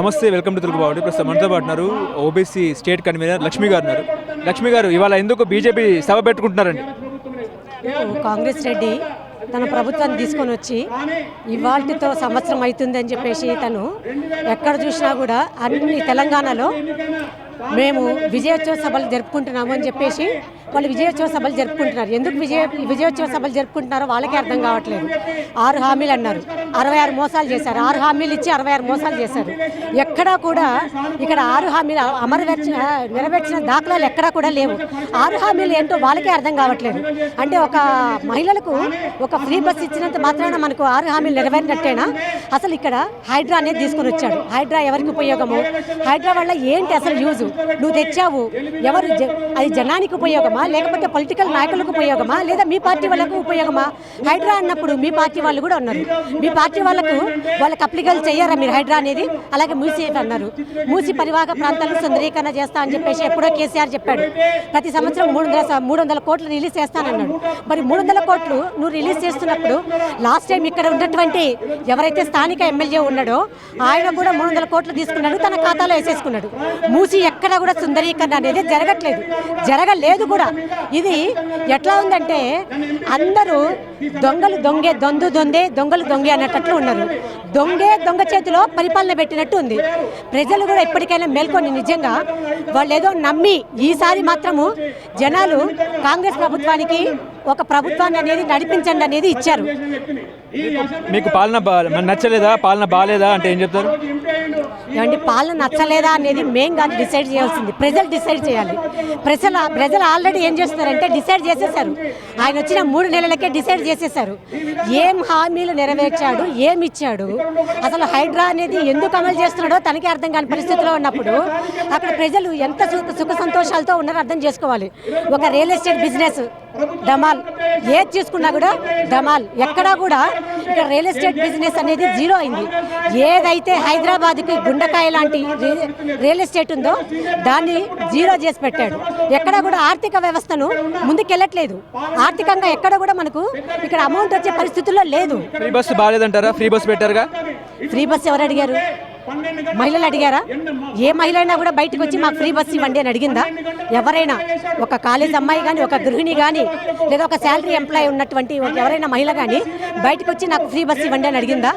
నమస్తే welcome to Telugu బాగుంది. ప్రస్తుతం మనతో పాటున్నారు ఓబీసీ స్టేట్ కన్వీనర్ లక్ష్మి గారు ఉన్నారు. లక్ష్మి గారు ఇవాళ ఎందుకు బీజేపీ సభ పెట్టుకుంటున్నారండి? కాంగ్రెస్ రెడ్డి తన ప్రభుత్వాన్ని తీసుకొని వచ్చి ఇవాళతో సంవత్సరం అవుతుందని చెప్పేసి తను ఎక్కడ చూసినా కూడా అన్ని తెలంగాణలో మేము విజయోత్సవ సభలు జరుపుకుంటున్నాము అని చెప్పేసి వాళ్ళు విజయోత్సవ సభలు జరుపుకుంటున్నారు. ఎందుకు విజయ విజయోత్సవ సభలు జరుపుకుంటున్నారో వాళ్ళకే అర్థం కావట్లేదు. ఆరు హామీలు అన్నారు. అరవై ఆరు మోసాలు చేశారు. ఆరు హామీలు ఇచ్చి అరవై ఆరు మోసాలు చేశారు. ఎక్కడా కూడా ఇక్కడ ఆరు హామీలు అమరవేర్చిన నెరవేర్చిన దాఖలాలు ఎక్కడా కూడా లేవు. ఆరు హామీలు ఏంటో వాళ్ళకే అర్థం కావట్లేదు. అంటే ఒక మహిళలకు ఒక ఫ్రీ బస్ ఇచ్చినంత మాత్రాన మనకు ఆరు హామీలు నెరవేరినట్టేనా? అసలు ఇక్కడ హైడ్రా అనేది తీసుకొని వచ్చాడు. హైడ్రా ఎవరికి ఉపయోగము? హైడ్రా వల్ల ఏంటి అసలు యూజు? నువ్వు తెచ్చావు. ఎవరు జ- అది జనానికి ఉపయోగమా? లేకపోతే పొలిటికల్ నాయకులకు ఉపయోగమా? లేదా మీ పార్టీ వాళ్ళకు ఉపయోగమా? హైడ్రా అన్నప్పుడు మీ పార్టీ వాళ్ళు కూడా ఉన్నారు. మీ పార్టీ వాళ్ళకు వాళ్ళకి అప్లికల్ చేయరా మీరు హైడ్రా అనేది? అలాగే మూసి అన్నారు. మూసి పరివాహక ప్రాంతాలను సుందరీకరణ చేస్తా అని చెప్పేసి ఎప్పుడో కేసీఆర్ చెప్పాడు. ప్రతి సంవత్సరం మూడు వందల మూడు వందల కోట్లు రిలీజ్ చేస్తానన్నాడు. మరి మూడు వందల కోట్లు నువ్వు రిలీజ్ చేస్తున్నప్పుడు లాస్ట్ టైం ఇక్కడ ఉన్నటువంటి ఎవరైతే స్థానిక ఎమ్మెల్యే ఉన్నాడో ఆయన కూడా మూడు వందల కోట్లు తీసుకున్నాడు తన ఖాతాలో వేసేసుకున్నాడు. మూసి ఎక్కడ కూడా సుందరీకరణ అనేది జరగట్లేదు. జరగలేదు కూడా. ఇది ఎట్లా ఉందంటే అందరూ దొంగలు దొంగే దొందు దొందే దొంగలు దొంగే అన్నట్లు ఉన్నారు. దొంగే దొంగ చేతిలో పరిపాలన పెట్టినట్టు ఉంది. ప్రజలు కూడా ఎప్పటికైనా మేల్కొని నిజంగా వాళ్ళు ఏదో నమ్మి ఈసారి మాత్రము జనాలు కాంగ్రెస్ ప్రభుత్వానికి ఒక ప్రభుత్వాన్ని అనేది నడిపించండి అనేది ఇచ్చారు. మీకు పాలన నచ్చలేదా? పాలన బాగాలేదా అంటే ఏం చెప్తారు? ఏమండి పాలన నచ్చలేదా అనేది మేం కాదు డిసైడ్ చేయాల్సింది. ప్రజలు డిసైడ్ చేయాలి. ప్రజలు ప్రజలు ఆల్రెడీ ఏం చేస్తున్నారంటే డిసైడ్ చేసేసారు. ఆయన వచ్చిన మూడు నెలలకే డిసైడ్ చేసేసారు. ఏం హామీలు నెరవేర్చాడు ఏం ఇచ్చాడు అసలు హైడ్రా అనేది ఎందుకు అమలు చేస్తున్నాడో తనకి అర్థం కాని పరిస్థితిలో ఉన్నప్పుడు అక్కడ ప్రజలు ఎంత సుఖ సంతోషాలతో ఉన్నారో అర్థం చేసుకోవాలి. ఒక రియల్ ఎస్టేట్ బిజినెస్ డమాల్ ఏది తీసుకున్నా కూడా డమాల్ ఎక్కడా కూడా ఇక్కడ రియల్ ఎస్టేట్ బిజినెస్ అనేది జీరో అయింది. ఏదైతే హైదరాబాద్కి గుండకాయ లాంటి రియల్ ఎస్టేట్ ఉందో దాన్ని జీరో చేసి పెట్టాడు. ఎక్కడ కూడా ఆర్థిక వ్యవస్థను ముందుకెళ్ళట్లేదు. ఆర్థికంగా ఎక్కడ కూడా మనకు ఇక్కడ అమౌంట్ వచ్చే పరిస్థితుల్లో లేదు. ఫ్రీ బస్సు బాగాలేదంటారా? ఫ్రీ బస్సు పెట్టారుగా? ఫ్రీ బస్ ఎవరు అడిగారు? మహిళలు అడిగారా? ఏ మహిళ అయినా కూడా బయటకు వచ్చి మాకు ఫ్రీ బస్ ఇవ్వండి అని అడిగిందా? ఎవరైనా? ఒక కాలేజ్ అమ్మాయి కానీ ఒక గృహిణి కానీ లేదా ఒక శాలరీ ఎంప్లాయ్ ఉన్నటువంటి ఎవరైనా మహిళ కానీ బయటకు వచ్చి నాకు ఫ్రీ బస్ ఇవ్వండి అని అడిగిందా?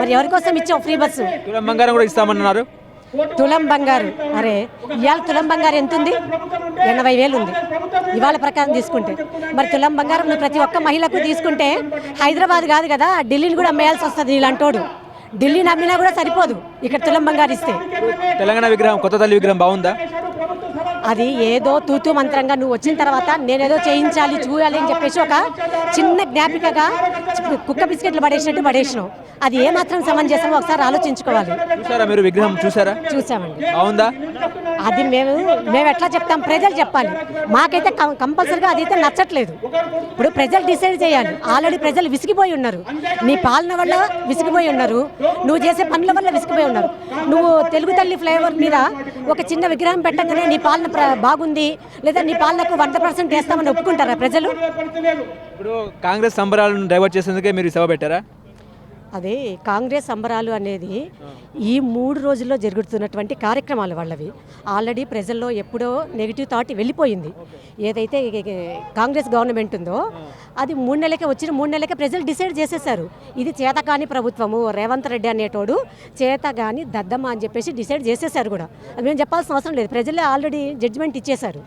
మరి ఎవరి కోసం ఇచ్చావు ఫ్రీ బస్సు? తులం బంగారం కూడా ఇస్తామన్నారు. తులం బంగారు. అరే ఇవాళ తులం బంగారు ఎంత ఉంది ఎనభై వేలు ఉంది. ఇవాళ ప్రకారం తీసుకుంటే. మరి తులం బంగారం నువ్వు ప్రతి ఒక్క మహిళకు తీసుకుంటే హైదరాబాద్ కాదు కదా ఢిల్లీని కూడా అమ్మేయాల్సి వస్తుంది నీలాంటోడు. ఢిల్లీ నమ్మినా కూడా సరిపోదు. ఇక్కడ తులం బంగారు ఇస్తే తెలంగాణ విగ్రహం కొత్త తల్లి విగ్రహం బాగుందా? అది ఏదో తూతూ మంత్రంగా నువ్వు వచ్చిన తర్వాత నేనేదో చేయించాలి చూడాలి అని చెప్పేసి ఒక చిన్న జ్ఞాపికగా కుక్క బిస్కెట్లు పడేసినట్టు పడేసినావు. అది ఏ మాత్రం సమంజసమో ఒకసారి ఆలోచించుకోవాలి. చూసారా మీరు విగ్రహం? చూసారా? చూసామండి. బాగుందా? అది మేము మేము ఎట్లా చెప్తాం? ప్రజలు చెప్పాలి. మాకైతే కంపల్సరిగా అదైతే నచ్చట్లేదు. ఇప్పుడు ప్రజలు డిసైడ్ చేయాలి. ఆల్రెడీ ప్రజలు విసిగిపోయి ఉన్నారు. నీ పాలన వల్ల విసిగిపోయి ఉన్నారు. నువ్వు చేసే పనుల వల్ల విసిగిపోయి ఉన్నారు. నువ్వు తెలుగు తల్లి ఫ్లేవర్ మీద ఒక చిన్న విగ్రహం పెట్టగానే నీ పాలన బాగుంది. లేదా నీ పాలనకు వంద పర్సెంట్ వేస్తామని ఒప్పుకుంటారా ప్రజలు? ఇప్పుడు కాంగ్రెస్ సంబరాలను డైవర్ట్ చేసేందుకే మీరు సభ పెట్టారా? అదే కాంగ్రెస్ సంబరాలు అనేది ఈ మూడు రోజుల్లో జరుగుతున్నటువంటి కార్యక్రమాలు వాళ్ళవి. ఆల్రెడీ ప్రజల్లో ఎప్పుడో నెగిటివ్ థాట్ వెళ్ళిపోయింది. ఏదైతే కాంగ్రెస్ గవర్నమెంట్ ఉందో అది మూడు నెలలకే వచ్చిన మూడు నెలలకే ప్రజలు డిసైడ్ చేసేసారు. ఇది చేతకాని ప్రభుత్వము రేవంత్ రెడ్డి అనేటోడు చేత కానీ దద్దమ్మ అని చెప్పేసి డిసైడ్ చేసేసారు కూడా. అది మేము చెప్పాల్సిన అవసరం లేదు. ప్రజలే ఆల్రెడీ జడ్జిమెంట్ ఇచ్చేశారు.